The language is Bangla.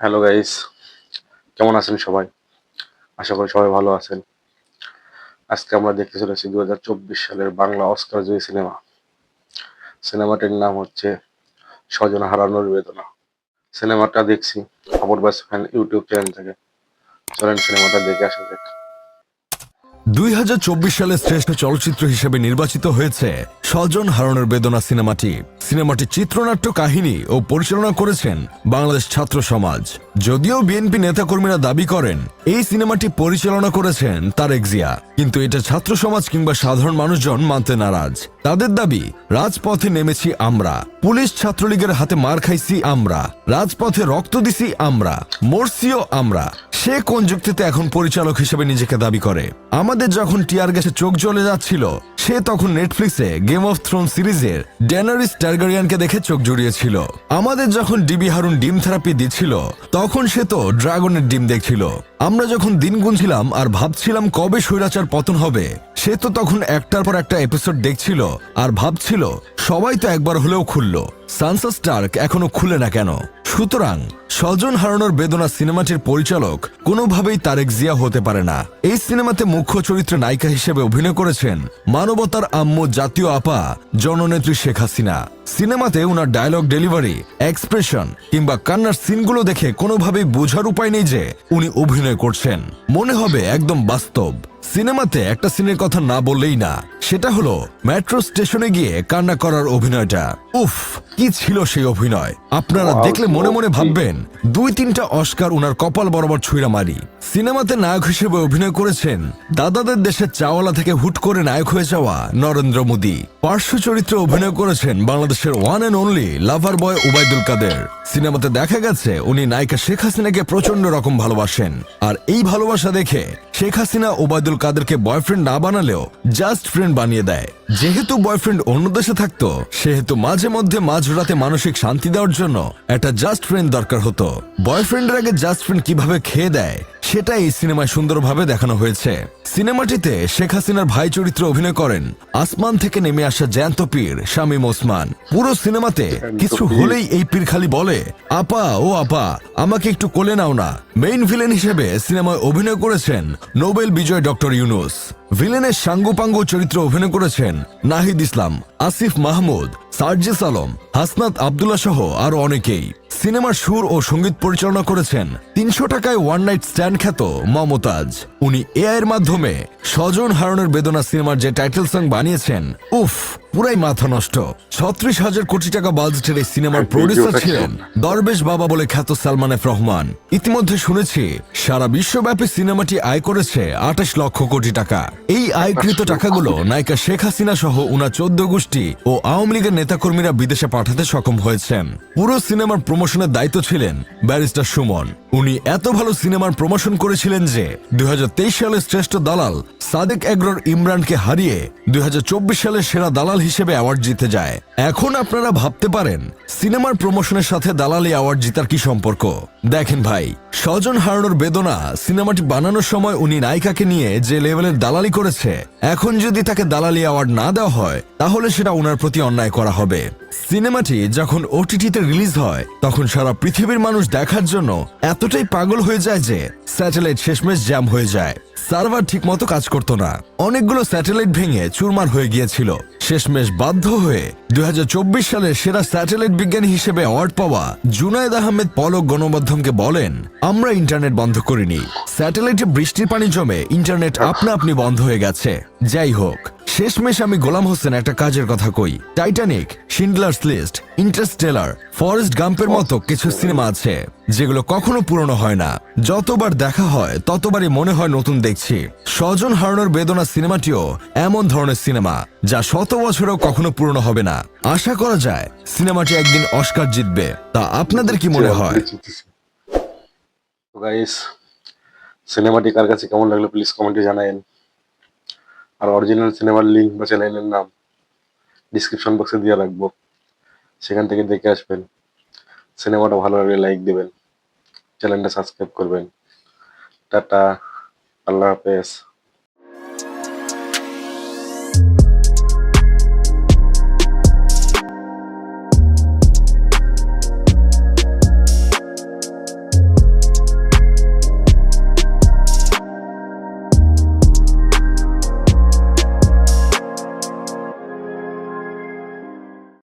হ্যালো গাইস, কেমন আছেন সবাই? আশা করি সবাই ভালো আছেন। আজকে আমরা দেখতে চলেছি দু হাজার চব্বিশ সালের বাংলা অস্কার জয়ী সিনেমা। সিনেমাটির নাম হচ্ছে স্বজন হারানোর বেদনা। সিনেমাটা দেখছি, খবর বাস ফ্যান ইউটিউব চ্যানেল থেকে। চলেন সিনেমাটা দেখে আসা যাক। দুই হাজার চব্বিশ সালে শ্রেষ্ঠ চলচ্চিত্র হিসেবে নির্বাচিত হয়েছে স্বজন হারানোর বেদনা সিনেমাটি। সিনেমাটি চিত্রনাট্য কাহিনী ও পরিচালনা করেছেন বাংলাদেশ ছাত্র সমাজ। যদিও বিএনপি নেতাকর্মীরা দাবি করেন, এই সিনেমাটি পরিচালনা করেছেন তারেক জিয়া। কিন্তু এটা ছাত্র সমাজ কিংবা সাধারণ মানুষজন মানতে নারাজ। তাদের দাবি, রাজপথে নেমেছি আমরা। পুলিশ ছাত্রলীগের হাতে মার খাইছি আমরা। রাজপথে রক্ত দিছি আমরা। মরসিও আমরা। সে কোন যুক্তিতে এখন পরিচালক হিসেবে নিজেকে দাবি করে? আমাদের যখন টিয়ার গ্যাসে চোখ জ্বলে যাচ্ছিল সে তখন নেটফ্লিক্সে গেম অফ থ্রোন সিরিজের ড্যানারিস টার্গারিয়ানকে দেখে চোখ জুড়িয়েছিল। আমাদের যখন ডিবি হারুন ডিম থেরাপি দিচ্ছিল, তখন সে তো ড্রাগনের ডিম দেখছিল। আমরা যখন দিন গুনছিলাম আর ভাবছিলাম কবে স্বৈরাচার পতন হবে, সে তো তখন একটার পর একটা এপিসোড দেখছিল আর ভাবছিল সবাই তো একবার হলেও খুলল। সানসা স্টার্ক এখনও খুলে না কেন? সুতরাং স্বজন হারানোর বেদনা সিনেমাটির পরিচালক কোনোভাবেই তারেক জিয়া হতে পারে না। এই সিনেমাতে মুখ্য চরিত্রে নায়িকা হিসেবে অভিনয় করেছেন মানবতার আম্ম জাতীয় আপা, জননেত্রী শেখ হাসিনা। সিনেমাতে ওনার ডায়লগ ডেলিভারি এক্সপ্রেশন কিংবা কান্নার সিনগুলো দেখে কোনোভাবেই বোঝার উপায় নেই যে উনি অভিনয় করছেন। মনে হবে একদম বাস্তব। সিনেমাতে একটা সিনের কথা না বললেই না সেটা হলো মেট্রো স্টেশনে গিয়ে কান্না করার অভিনয়টা। উফ কি ছিল সেই অভিনয়? আপনারা দেখলে মনে মনে ভাববেন দুই তিনটা অস্কার উনার কপাল বরাবর ছুঁড়া মারি। সিনেমাতে নায়ক হিসেবে অভিনয় করেছেন দাদাদের দেশের চাওয়ালা থেকে হুট করে নায়ক হয়ে যাওয়া নরেন্দ্র মোদী। পার্শ্ব চরিত্রে অভিনয় করেছেন বাংলাদেশের one and only lover boy Obaidul Quader. সিনেমাতে দেখা গেছে উনি নায়িকা শেখ হাসিনাকে প্রচণ্ড রকম ভালোবাসেন। আর এই ভালোবাসা দেখে শেখ হাসিনা ওবায়দুল কাদেরকে বয়ফ্রেন্ড না বানালেও জাস্ট ফ্রেন্ড বানিয়ে দেয়। যেহেতু বয়ফ্রেন্ড অন্য দেশে থাকতো, সেহেতু মাঝে মধ্যে মাঝরাতে মানসিক শান্তি দেওয়ার জন্য একটা জাস্ট ফ্রেন্ড দরকার হতো। বয়ফ্রেন্ডের আগে জাস্ট ফ্রেন্ড কীভাবে খেয়ে দেয় সেটা এই সিনেমায় সুন্দরভাবে দেখানো হয়েছে। সিনেমাটিতে শেখ হাসিনার ভাই চরিত্রে অভিনয় করেন আসমান থেকে নেমে আসা জ্যান্ত পীর শামীম ওসমান। পুরো সিনেমাতে কিছু হলেই এই পীর খালি বলে, আপা, ও আপা, আমাকে একটু কোলে নাও না। মেইন ভিলেন হিসেবে সিনেমায় অভিনয় করেছেন নোবেল বিজয় ডক্টর ইউনুস। ভিলেনের সাঙ্গুপাঙ্গু চরিত্রে অভিনয় করেছেন নাহিদ ইসলাম, আসিফ মাহমুদ, সার্জিস আলম, হাসনাত আবদুল্লাহ সহ আরও অনেকেই। সিনেমার সুর ও সংগীত পরিচালনা করেছেন তিনশো টাকায় ওয়ান নাইট স্ট্যান্ড খ্যাত মমতাজ। উনি এআই এর মাধ্যমে স্বজন হারানোর বেদনা সিনেমার যে টাইটেল সং বানিয়েছেন, উফ পুরাই মাথা নষ্ট। ছত্রিশ হাজার কোটি টাকা বাজেটের এই সিনেমার প্রডিউসার ছিলেন দরবেশ বাবা বলে খ্যাত সালমান এফ রহমান। ইতিমধ্যে শুনেছি সারা বিশ্বব্যাপী সিনেমাটি আয় করেছে আঠাশ লক্ষ কোটি টাকা। এই আয়কৃত টাকাগুলো নায়িকা শেখ হাসিনা সহ উনার চোদ্দ গোষ্ঠী ও আওয়ামী লীগের নেতাকর্মীরা বিদেশে পাঠাতে সক্ষম হয়েছেন। পুরো সিনেমার প্রমোশনের দায়িত্ব ছিলেন ব্যারিস্টার সুমন। উনি এত ভালো সিনেমার প্রমোশন করেছিলেন যে দুই সালের শ্রেষ্ঠ দালাল সাদেক এগ্রর ইমরানকে হারিয়ে দুই সালের সেরা দালাল হিসেবে অ্যাওয়ার্ড জিতে যায়। এখন আপনারা ভাবতে পারেন, সিনেমার প্রমোশনের সাথে দালালি অ্যাওয়ার্ড জিতার কি সম্পর্ক? দেখেন ভাই, স্বজন হারানোর বেদনা সিনেমাটি বানানোর সময় উনি নায়িকাকে নিয়ে যে লেভেলের দালালি করেছে, এখন যদি তাকে দালালি অ্যাওয়ার্ড না দেওয়া হয়, তাহলে সেটা ওনার প্রতি অন্যায় করা হবে। সিনেমাটি যখন ওটিটিতে রিলিজ হয়, তখন সারা পৃথিবীর মানুষ দেখার জন্য এতটাই পাগল হয়ে যায় যে স্যাটেলাইট শেষমেশ জ্যাম হয়ে যায়। সার্ভার ঠিকমতো কাজ করতো না। অনেকগুলো স্যাটেলাইট ভেঙে চুরমার হয়ে গিয়েছিল। শেষমেশ বাধ্য হয়ে দুই হাজার চব্বিশ সালে সেরা স্যাটেলাইট বিজ্ঞানী হিসেবে অ্যাওয়ার্ড পাওয়া জুনায়দ আহমেদ পলক গণমাধ্যমকে বলেন, আমরা ইন্টারনেট বন্ধ করিনি। স্যাটেলাইটে বৃষ্টির পানি জমে ইন্টারনেট আপনা আপনি বন্ধ হয়ে গেছে। যাই হোক। শেষমেশ আমি গোলাম হোসেন একটা কাজের কথা কই। Titanic Schindler's List Interstellar Forrest গাম্পের মতো কিছু সিনেমা আছে, যেগুলো কখনো পুরনো হয় না। যতবার দেখা হয়, ততবারই মনে হয় নতুন দেখছি। স্বজন হারানোর বেদনা সিনেমাটিও এমন ধরনের সিনেমা, যা শত বছরেও কখনো পুরনো হবে না। আশা করা যায়, সিনেমাটি একদিন অস্কার জিতবে। তা আপনাদের কি মনে হয়? সিনেমাটি কার কাছে কেমন লাগল প্লিজ কমেন্টে জানায়েন। আর অরিজিনাল সিনেমার লিঙ্ক বা চ্যানেলের নাম ডিসক্রিপশন বক্সে দিয়ে রাখব। সেখান থেকে দেখে আসবেন। সিনেমাটা ভালো লাগলে লাইক দেবেন। চ্যানেলটা সাবস্ক্রাইব করবেন। টাটা। আল্লাহ হাফেজ।